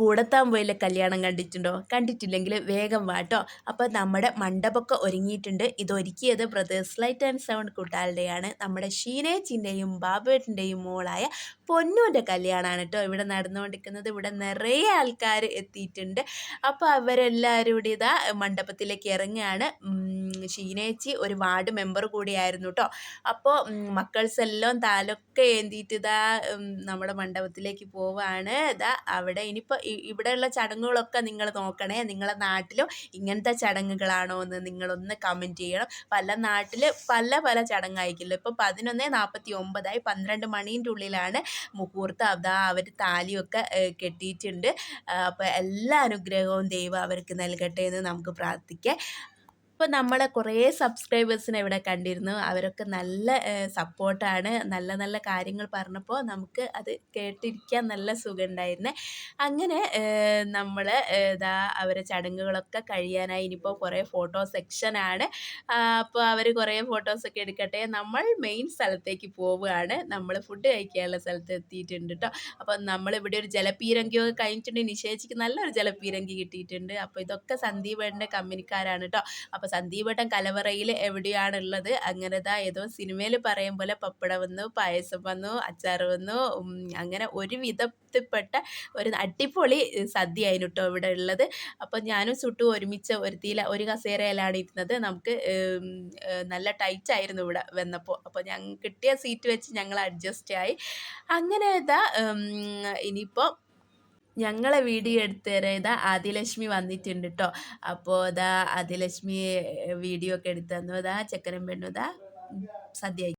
കൂടത്താമ്പൊയിലെ കല്യാണം കണ്ടിട്ടുണ്ടോ? കണ്ടിട്ടില്ലെങ്കിൽ വേഗം വാട്ടോ അപ്പോൾ നമ്മുടെ മണ്ഡപമൊക്കെ ഒരുങ്ങിയിട്ടുണ്ട്. ഇത് ഒരുക്കിയത് ബ്രദേഴ്സ് ലൈറ്റ് ആൻഡ് സൗണ്ട് കൂട്ടാളുടെയാണ്. നമ്മുടെ ഷീനേച്ചിന്റെയും ബാബുവേട്ടിന്റെയും മോളായ പൊന്നുവിന്റെ കല്യാണമാണ് കേട്ടോ ഇവിടെ നടന്നുകൊണ്ടിരിക്കുന്നത്. ഇവിടെ നിറയെ ആൾക്കാർ എത്തിയിട്ടുണ്ട്. അപ്പോൾ അവരെല്ലാവരും കൂടി ഇതാ മണ്ഡപത്തിലേക്ക് ഇറങ്ങുകയാണ്. ഷീനേച്ചി ഒരു വാർഡ് മെമ്പർ കൂടിയായിരുന്നു കേട്ടോ അപ്പോൾ മക്കൾസ് എല്ലാം താലൊക്കെ ഏന്തിയിട്ട് ഇതാ നമ്മുടെ മണ്ഡപത്തിലേക്ക് പോവാണ്. ഇതാ അവിടെ ഇനിയിപ്പോൾ ഇവിടെയുള്ള ചടങ്ങുകളൊക്കെ നിങ്ങൾ നോക്കണേ. നിങ്ങളെ നാട്ടിലും ഇങ്ങനത്തെ ചടങ്ങുകളാണോ എന്ന് നിങ്ങളൊന്ന് കമന്റ് ചെയ്യണം. പല നാട്ടിൽ പല പല ചടങ്ങായിരിക്കില്ല. ഇപ്പോൾ പതിനൊന്ന് നാൽപ്പത്തി ഒമ്പതായി പന്ത്രണ്ട് മണീന്റെ ഉള്ളിലാണ് മുഹൂർത്തം. അതാ അവർ താലിയൊക്കെ കെട്ടിയിട്ടുണ്ട്. അപ്പോൾ എല്ലാ അനുഗ്രഹവും ദൈവം അവർക്ക് നൽകട്ടെ എന്ന് നമുക്ക് പ്രാർത്ഥിക്കാം. ഇപ്പോൾ നമ്മളെ കുറേ സബ്സ്ക്രൈബേഴ്സിനെ ഇവിടെ കണ്ടിരുന്നു. അവരൊക്കെ നല്ല സപ്പോർട്ടാണ് നല്ല നല്ല കാര്യങ്ങൾ പറഞ്ഞപ്പോൾ നമുക്ക് അത് കേട്ടിരിക്കാൻ നല്ല സുഖമുണ്ടായിരുന്നു. അങ്ങനെ നമ്മൾ ഇതാ അവരെ ചടങ്ങുകളൊക്കെ കഴിയാനായി ഇനിയിപ്പോൾ കുറേ ഫോട്ടോ സെക്ഷനാണ് അപ്പോൾ അവർ കുറേ ഫോട്ടോസൊക്കെ എടുക്കട്ടെ. നമ്മൾ മെയിൻ സ്ഥലത്തേക്ക് പോവുകയാണ്. നമ്മൾ ഫുഡ് കഴിക്കാനുള്ള സ്ഥലത്ത് എത്തിയിട്ടുണ്ട് കേട്ടോ അപ്പോൾ നമ്മളിവിടെ ഒരു ജലപീരങ്കിയൊക്കെ കഴിഞ്ഞിട്ടുണ്ടെങ്കിൽ നിശേഷിക്ക് നല്ലൊരു ജലപീരങ്കി കിട്ടിയിട്ടുണ്ട്. അപ്പോൾ ഇതൊക്കെ സന്ദീപ് കമ്പനിക്കാരാണ് കേട്ടോ അപ്പോൾ സന്ദീപേട്ടൻ കലവറയിൽ എവിടെയാണുള്ളത്? അങ്ങനെതാ ഏതോ സിനിമയിൽ പറയും പോലെ പപ്പടം വന്നു പായസം വന്നു അച്ചാർ വന്നു അങ്ങനെ ഒരു വിധത്തിൽപ്പെട്ട ഒരു അടിപൊളി സദ്യ ആയിരുന്നു കേട്ടോ ഇവിടെ ഉള്ളത്. അപ്പോൾ ഞാനും സുട്ടു ഒരുമിച്ച് ഒരു തീല ഒരു കസേരയിലാണ് ഇരുന്നത്. നമുക്ക് നല്ല ടൈറ്റ് ആയിരുന്നു ഇവിടെ വന്നപ്പോൾ. അപ്പോൾ ഞങ്ങൾ കിട്ടിയ സീറ്റ് വെച്ച് ഞങ്ങൾ അഡ്ജസ്റ്റ് ആയി. അങ്ങനെ ഇതാ ഇനിയിപ്പോൾ ഞങ്ങളെ വീഡിയോ എടുത്ത് ഇതാ ആദിലക്ഷ്മി വന്നിട്ടുണ്ട് കേട്ടോ അപ്പോ ഇതാ ആദിലക്ഷ്മി വീഡിയോ ഒക്കെ എടുത്തു തന്നു. ഇതാ ചെക്കനും പെണ്ണു ഇതാ സദ്യ